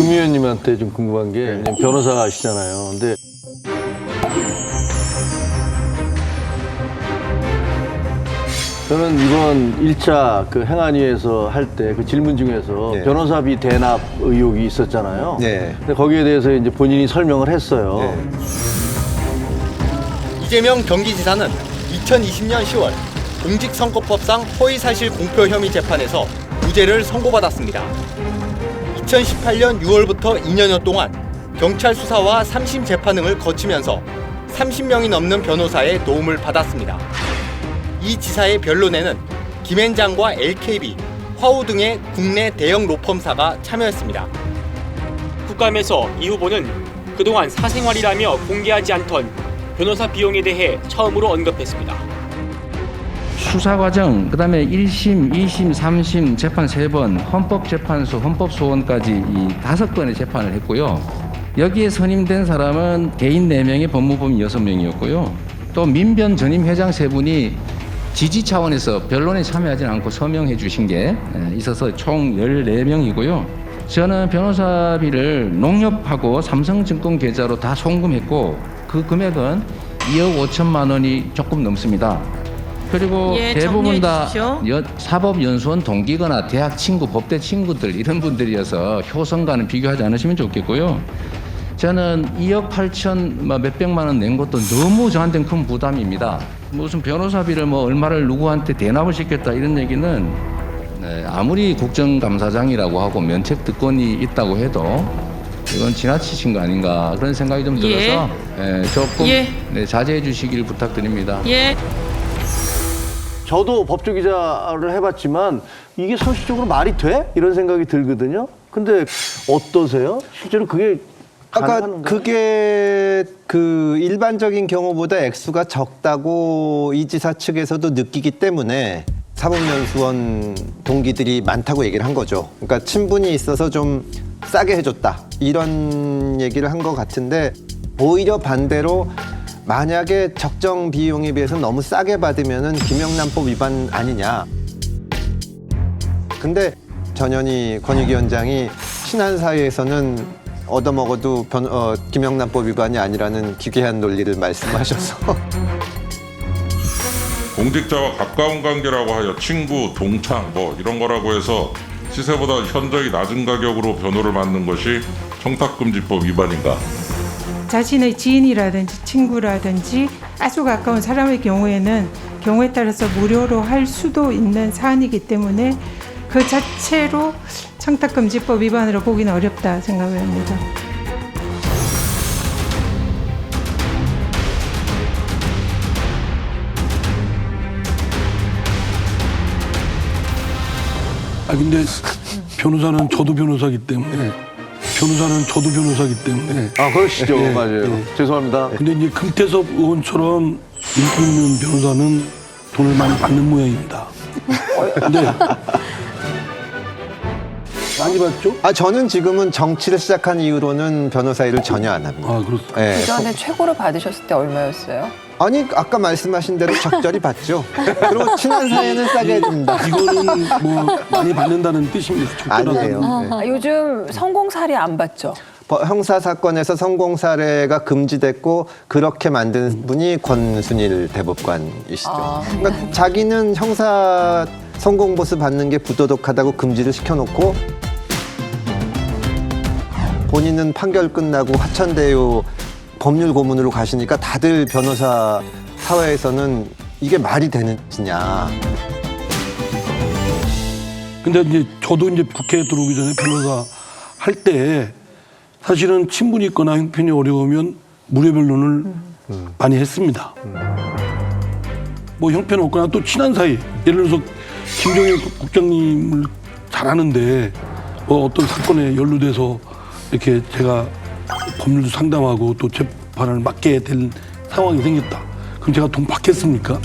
금 의원님한테 좀 궁금한 게 왜냐면 변호사시잖아요. 근데 저는 이번 1차 그 행안위에서 할 때 그 질문 중에서 네. 변호사비 대납 의혹이 있었잖아요. 네. 근데 거기에 대해서 이제 본인이 설명을 했어요. 네. 이재명 경기지사는 2020년 10월 공직선거법상 허위사실 공표 혐의 재판에서 무죄를 선고받았습니다. 2018년 6월부터 2년여 동안 경찰 수사와 3심 재판 등을 거치면서 30명이 넘는 변호사의 도움을 받았습니다. 이 지사의 변론에는 김앤장과 LKB, 화우 등의 국내 대형 로펌사가 참여했습니다. 국감에서 이 후보는 그동안 사생활이라며 공개하지 않던 변호사 비용에 대해 처음으로 언급했습니다. 수사 과정, 그다음에 1심, 2심, 3심 재판 3번, 헌법재판소, 헌법소원까지 이 다섯 건의 재판을 했고요. 여기에 선임된 사람은 개인 4명에 법무법인 6명이었고요. 또 민변 전임 회장 세분이 지지 차원에서 변론에 참여하지 않고 서명해 주신 게 에, 있어서 총 14명이고요. 저는 변호사비를 농협하고 삼성증권 계좌로 다 송금했고 그 금액은 2억 5천만 원이 조금 넘습니다. 그리고 예, 대부분 다 주십시오. 여- 사법연수원 동기거나 대학 친구, 법대 친구들 이런 분들이어서 효성과는 비교하지 않으시면 좋겠고요. 저는 2억 8천 뭐 몇백만 원 낸 것도 너무 저한테는 큰 부담입니다. 무슨 변호사비를 뭐 얼마를 누구한테 대납을 시켰다 이런 얘기는 네, 아무리 국정감사장이라고 하고 면책 특권이 있다고 해도 이건 지나치신 거 아닌가 그런 생각이 좀 예. 들어서 예, 조금 예. 네, 자제해 주시길 부탁드립니다. 예. 저도 법조 기자를 해봤지만 이게 상식적으로 말이 돼? 이런 생각이 들거든요. 근데 어떠세요? 실제로 그게 아까 가능한가요? 그게 그 일반적인 경우보다 액수가 적다고 이 지사 측에서도 느끼기 때문에 사법연수원 동기들이 많다고 얘기를 한 거죠. 그러니까 친분이 있어서 좀 싸게 해줬다 이런 얘기를 한 것 같은데 오히려 반대로 만약에 적정 비용에 비해서 너무 싸게 받으면은 김영란법 위반 아니냐. 근데 전현희 권익위원장이 친한 사이에서는 얻어먹어도 변, 어, 김영란법 위반이 아니라는 기괴한 논리를 말씀하셔서 공직자와 가까운 관계라고 하여 친구, 동창 뭐 이런 거라고 해서 시세보다 현저히 낮은 가격으로 변호를 받는 것이 청탁금지법 위반인가? 자신의 지인이라든지 친구라든지 아주 가까운 사람의 경우에는 경우에 따라서 무료로 할 수도 있는 사안이기 때문에 그 자체로 청탁금지법 위반으로 보기는 어렵다 생각합니다. 아 근데 변호사는 저도 변호사기 때문에 변호사는 저도 변호사기 때문에 아 그러시죠, 예, 맞아요. 예. 죄송합니다. 근데 이제 금태섭 의원처럼 인기 있는 변호사는 돈을 많이 받는 모양입니다. 근데 많이 받죠? 아 저는 지금은 정치를 시작한 이후로는 변호사 일을 전혀 안 합니다. 아 그렇습니다. 예. 그 전에 최고로 받으셨을 때 얼마였어요? 아니 아까 말씀하신 대로 적절히 받죠. 그리고 친한 사이에는 싸게 해줍니다. 이거는 뭐 많이 받는다는 뜻입니다. 아니에요. 네. 아, 요즘 성공 사례 안 받죠? 버- 형사 사건에서 성공 사례가 금지됐고 그렇게 만든 분이 권순일 대법관이시죠. 아. 그러니까 자기는 형사 성공 보수 받는 게 부도덕하다고 금지를 시켜놓고 본인은 판결 끝나고 화천대유 법률 고문으로 가시니까 다들 변호사 사회에서는 이게 말이 짓이냐. 근데 이제 저도 이제 국회에 들어오기 전에 변호사 할 때 사실은 친분이 있거나 형편이 어려우면 무료 변론을 많이 했습니다. 뭐 형편 없거나 또 친한 사이 예를 들어서 김종인 국장님을 잘 아는데 뭐 어떤 사건에 연루돼서 이렇게 제가 법률도 상담하고 또 재판을 맡게 될 상황이 생겼다. 그럼 제가 돈 받겠습니까?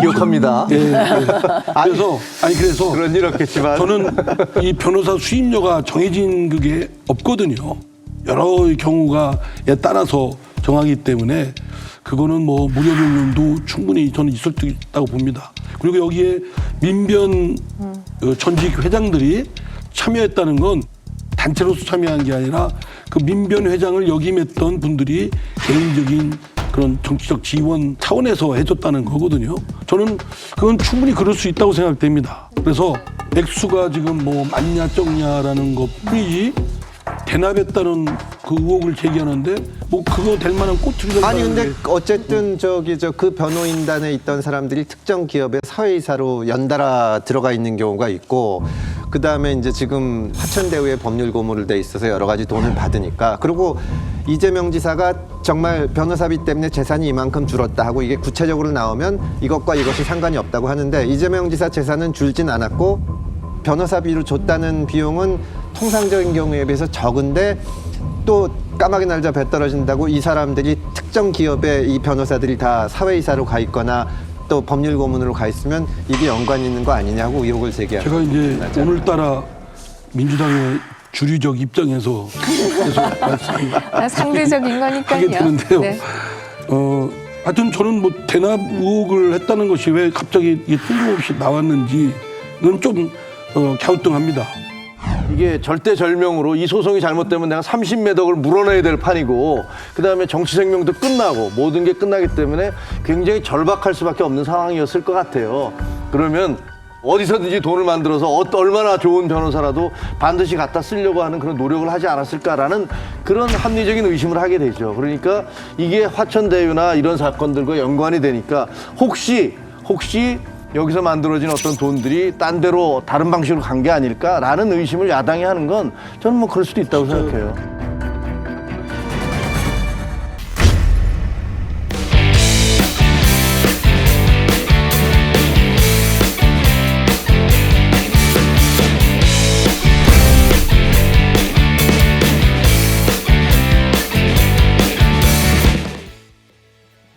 기억합니다. 예, 예. 그래서 아니 그래서 그런 일 없겠지만 저는 이 변호사 수임료가 정해진 그게 없거든요. 여러 경우가에 따라서 정하기 때문에 그거는 뭐 무료 변론도 충분히 저는 있을 수 있다고 봅니다. 그리고 여기에 민변 어, 전직 회장들이 참여했다는 건 단체로서 참여한 게 아니라 그 민변 회장을 역임했던 분들이 개인적인 그런 정치적 지원 차원에서 해줬다는 거거든요. 저는 그건 충분히 그럴 수 있다고 생각됩니다. 그래서 액수가 지금 뭐 맞냐 적냐라는 것 뿐이지 대납했다는 그 의혹을 제기하는데 뭐 그거 될 만한 꼬투리가 아니 근데 어쨌든 저기 저 그 변호인단에 있던 사람들이 특정 기업의 사회이사로 연달아 들어가 있는 경우가 있고 그 다음에 이제 지금 화천대유에 법률 고문을 돼 있어서 여러 가지 돈을 받으니까 그리고 이재명 지사가 정말 변호사비 때문에 재산이 이만큼 줄었다 하고 이게 구체적으로 나오면 이것과 이것이 상관이 없다고 하는데 이재명 지사 재산은 줄진 않았고 변호사비로 줬다는 비용은 통상적인 경우에 비해서 적은데 또 까마귀 날자 배 떨어진다고 이 사람들이 특정 기업에 이 변호사들이 다 사회이사로 가 있거나 또 법률 고문으로 가 있으면 이게 연관이 있는 거 아니냐고 의혹을 제기하고 제가 이제 오늘따라 민주당의 주류적 입장에서 계속 말씀 아, 상대적인 거니까요. 하게 되는데요. 네. 어, 하여튼 저는 뭐 대납 의혹을 했다는 것이 왜 갑자기 이게 뜬금없이 나왔는지는 좀 어, 갸우뚱합니다. 이게 절대절명으로 이 소송이 잘못되면 내가 30매덕을 물어내야 될 판이고 그다음에 정치 생명도 끝나고 모든 게 끝나기 때문에 굉장히 절박할 수밖에 없는 상황이었을 것 같아요. 그러면 어디서든지 돈을 만들어서 어, 얼마나 좋은 변호사라도 반드시 갖다 쓰려고 하는 그런 노력을 하지 않았을까라는 그런 합리적인 의심을 하게 되죠. 그러니까 이게 화천대유나 이런 사건들과 연관이 되니까 혹시 혹시 여기서 만들어진 어떤 돈들이 딴 데로 다른 방식으로 간 게 아닐까라는 의심을 야당이 하는 건 저는 뭐 그럴 수도 있다고 생각해요.